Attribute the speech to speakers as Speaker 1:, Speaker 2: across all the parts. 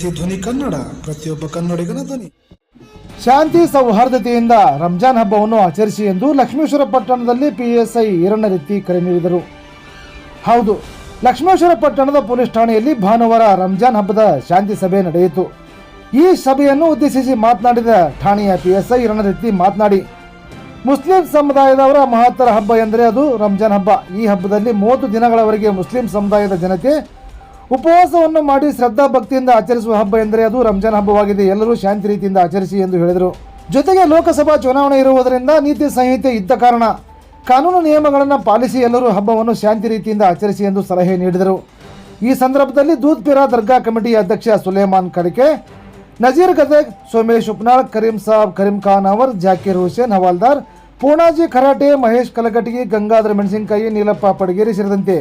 Speaker 1: C ಧ್ವನಿ ಕನ್ನಡ, ಪ್ರತಿಯೊಬ್ಬ ಕನ್ನಡಿಗನ ಧ್ವನಿ.
Speaker 2: ಶಾಂತಿ ಸೌಹಾರ್ದತೆಯಿಂದ ರಂಜಾನ್ ಹಬ್ಬವನ್ನು ಆಚರಿಸಿ ಎಂದು ಲಕ್ಷ್ಮೇಶ್ವರ ಪಟ್ಟಣದಲ್ಲಿ ಪಿಎಸ್ಐ ಈರಣ್ಣರೆತ್ತಿ ಕರೆ ನೀಡಿದರು. ಹೌದು, ಲಕ್ಷ್ಮೇಶ್ವರ ಪಟ್ಟಣದ ಪೊಲೀಸ್ ಠಾಣೆಯಲ್ಲಿ ಭಾನುವಾರ ರಂಜಾನ್ ಹಬ್ಬದ ಶಾಂತಿ ಸಭೆ ನಡೆಯಿತು. ಈ ಸಭೆಯನ್ನು ಉದ್ದೇಶಿಸಿ ಮಾತನಾಡಿದ ಠಾಣೆಯ ಪಿಎಸ್ಐ ಈರಣ್ಣರೆತ್ತಿ ಮಾತನಾಡಿ, ಮುಸ್ಲಿಂ ಸಮುದಾಯದವರ ಮಹತ್ತರ ಹಬ್ಬ ಎಂದರೆ ಅದು ರಂಜಾನ್ ಹಬ್ಬ. ಈ ಹಬ್ಬದಲ್ಲಿ ಮೂವತ್ತು ದಿನಗಳವರೆಗೆ ಮುಸ್ಲಿಂ ಸಮುದಾಯದ ಜನತೆ ಉಪವಾಸವನ್ನು ಮಾಡಿ ಶ್ರದ್ಧಾ ಭಕ್ತಿಯಿಂದ ಆಚರಿಸುವ ಹಬ್ಬ ಎಂದರೆ ಅದು ರಂಜಾನ್ ಹಬ್ಬವಾಗಿದೆ. ಎಲ್ಲರೂ ಶಾಂತಿ ರೀತಿಯಿಂದ ಆಚರಿಸಿ ಎಂದು ಹೇಳಿದರು. ಜೊತೆಗೆ ಲೋಕಸಭಾ ಚುನಾವಣೆ ಇರುವುದರಿಂದ ನೀತಿ ಸಂಹಿತೆ ಇದ್ದ ಕಾರಣ ಕಾನೂನು ನಿಯಮಗಳನ್ನು ಪಾಲಿಸಿ ಎಲ್ಲರೂ ಹಬ್ಬವನ್ನು ಶಾಂತಿ ರೀತಿಯಿಂದ ಆಚರಿಸಿ ಎಂದು ಸಲಹೆ ನೀಡಿದರು. ಈ ಸಂದರ್ಭದಲ್ಲಿ ದೂದ್ಪೀರಾ ದರ್ಗಾ ಕಮಿಟಿ ಅಧ್ಯಕ್ಷ ಸುಲೇಮಾನ್ ಕಡಿಕೆ ನಜೀರ್ ಗದಗ್, ಸೋಮೇಶ್ ಉಪ್ನಾಳ್, ಕರೀಂ ಸಾಬ್, ಕರೀಂ ಖಾನ್ ಅವರ್, ಜಾಕಿರ್ ಹುಸೇನ್ ಹವಾಲ್ದಾರ್ ಪೂಣಾಜಿ ಖರಾಟೆ ಮಹೇಶ್ ಕಲಗಟಗಿ ಗಂಗಾಧರ ಮೆಣಸಿನಕಾಯಿ, ನೀಲಪ್ಪ ಪಡಗೇರಿ ಸೇರಿದಂತೆ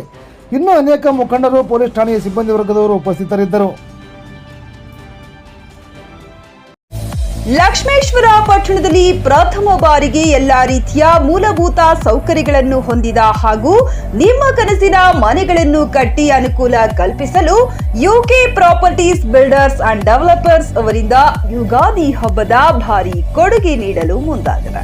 Speaker 2: ಇನ್ನೂ ಅನೇಕ ಮುಖಂಡರು, ಪೊಲೀಸ್ ಠಾಣೆಯ ಸಿಬ್ಬಂದಿ ವರ್ಗದವರು ಉಪಸ್ಥಿತರಿದ್ದರು.
Speaker 3: ಲಕ್ಷ್ಮೇಶ್ವರ ಪಟ್ಟಣದಲ್ಲಿ ಪ್ರಥಮ ಬಾರಿಗೆ ಎಲ್ಲ ರೀತಿಯ ಮೂಲಭೂತ ಸೌಕರ್ಯಗಳನ್ನು ಹೊಂದಿದ ಹಾಗೂ ನಿಮ್ಮ ಕನಸಿನ ಮನೆಗಳನ್ನು ಕಟ್ಟಿ ಅನುಕೂಲ ಕಲ್ಪಿಸಲು UK properties builders and developers ಅವರಿಂದ ಯುಗಾದಿ ಹಬ್ಬದ ಭಾರಿ ಕೊಡುಗೆ ನೀಡಲು ಮುಂದಾಗಿದೆ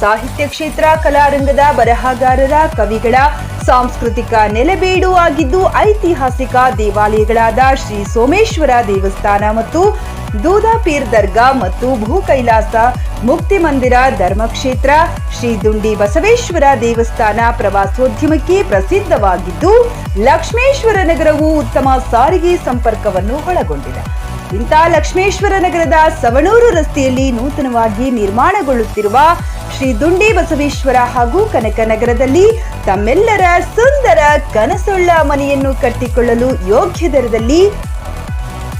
Speaker 3: ಸಾಹಿತ್ಯ ಕ್ಷೇತ್ರ, ಕಲಾರಂಗದ ಬರಹಗಾರರ ಕವಿಗಳ ಸಾಂಸ್ಕೃತಿಕ ನೆಲೆಬೇಡು ಆಗಿದ್ದು ಐತಿಹಾಸಿಕ ದೇವಾಲಯಗಳಾದ ಶ್ರೀ ಸೋಮೇಶ್ವರ ದೇವಸ್ಥಾನ ಮತ್ತು ದೂದಾಪೀರ್ ದರ್ಗಾ ಮತ್ತು ಭೂ ಕೈಲಾಸ ಮುಕ್ತಿ ಮಂದಿರ ಧರ್ಮಕ್ಷೇತ್ರ, ಶ್ರೀ ದುಂಡಿ ಬಸವೇಶ್ವರ ದೇವಸ್ಥಾನ ಪ್ರವಾಸೋದ್ಯಮಕ್ಕೆ ಪ್ರಸಿದ್ಧವಾಗಿದ್ದು, ಲಕ್ಷ್ಮೇಶ್ವರ ನಗರವು ಉತ್ತಮ ಸಾರಿಗೆ ಸಂಪರ್ಕವನ್ನು ಒಳಗೊಂಡಿದೆ. ಇಂಥ ಲಕ್ಷ್ಮೇಶ್ವರ ನಗರದ ಸವಣೂರು ರಸ್ತೆಯಲ್ಲಿ ನೂತನವಾಗಿ ನಿರ್ಮಾಣಗೊಳ್ಳುತ್ತಿರುವ ಶ್ರೀ ದುಂಡಿ ಬಸವೇಶ್ವರ ಹಾಗೂ ಕನಕನಗರದಲ್ಲಿ ತಮ್ಮೆಲ್ಲರ ಸುಂದರ ಕನಸುಳ್ಳ ಮನೆಯನ್ನು ಕಟ್ಟಿಕೊಳ್ಳಲು ಯೋಗ್ಯ ದರದಲ್ಲಿ